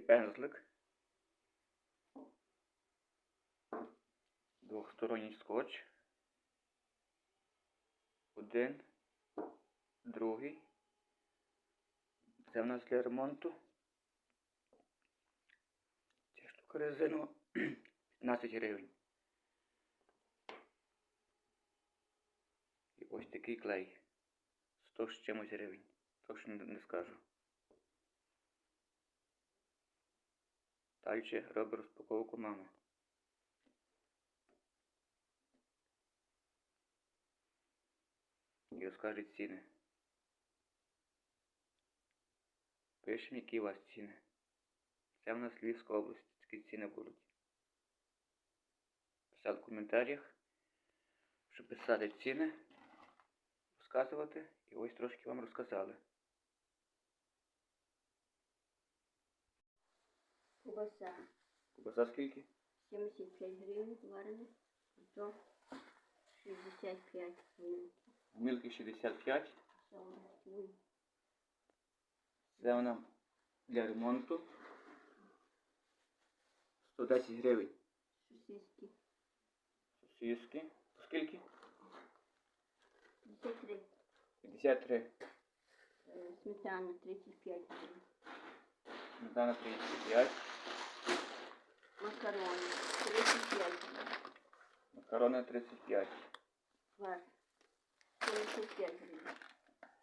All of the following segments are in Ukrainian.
пензлик. Двохсторонній скотч. Один, другий. Це в нас для ремонту. Ця штука резинова 15 гривень. І ось такий клей. 100 з чимось гривень. Точно не скажу. Далі робить розпаковку мама. І розкаже ціни. Пишемо, які у вас ціни. Це в нас Львівська область, такі ціни будуть. Писати в коментарях, щоб писати ціни, розказувати. І ось трошки вам розказали. Кубаса Кубаса скільки? 75 гривень варених, то 65 гривень. Мілки 65. Це у нас ну, Це вона для ремонту. 110 гривень. сосиски Сосиски. Скільки? 53, 53. е, сметана 35 гривень, Сметана 35 макарони. 35. Макарони 35. Ваш. 75 гривень.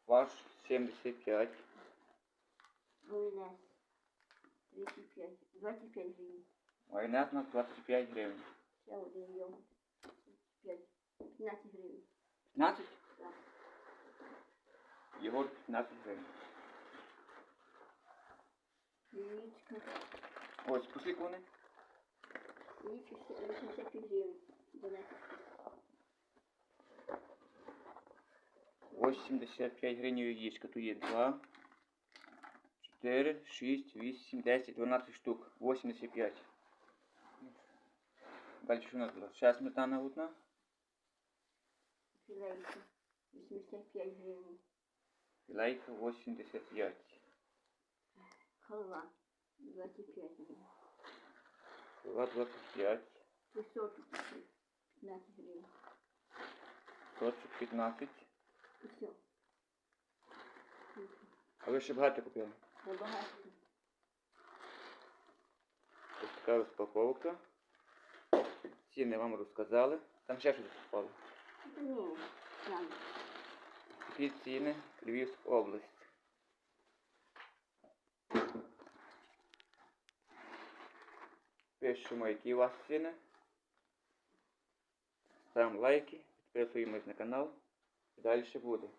Фарш 75. Майонез. 35. 25 гривень. Майонез на 25 гривень. Ще один йогурт. 35. 15 гривень. 15? Так. Йогурт 15 гривень. Яєчка. Ось, пошли вони. 281 донатів. 85 гривень есть, Тут є 2, 4, 6, 8, 10, 12 штук. 85. Далі що у нас було? Ще сметана одна. Філейка. 85 гривень. Філейка 85. Халва. 25 гривень. Була 25. Висоток 15 гривень. Сочок 15. І все. А ви ще багато купили? Набагато. Ось така розпаковка. Ціни вам розказали. Там ще щось. Це ні, там. Такі ціни Львівська область. Пишемо, які у вас ціни. Ставимо лайки, підписуємось на канал. І далі буде.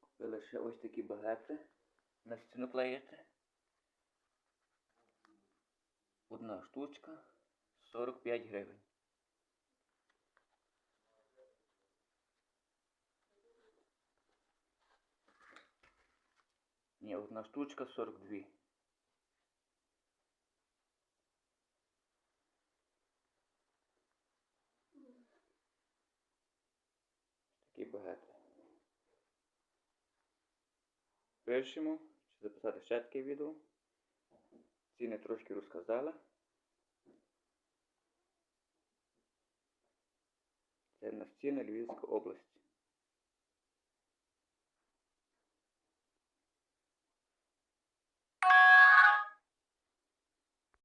Купили ще ось такі багети. На стіну клеїти. Одна штучка 45 гривень. Ні, одна штучка 42. Такі багато. Пишемо, чи записати ще таке відео. Ціни трошки розказала. Це на стіни Львівської область.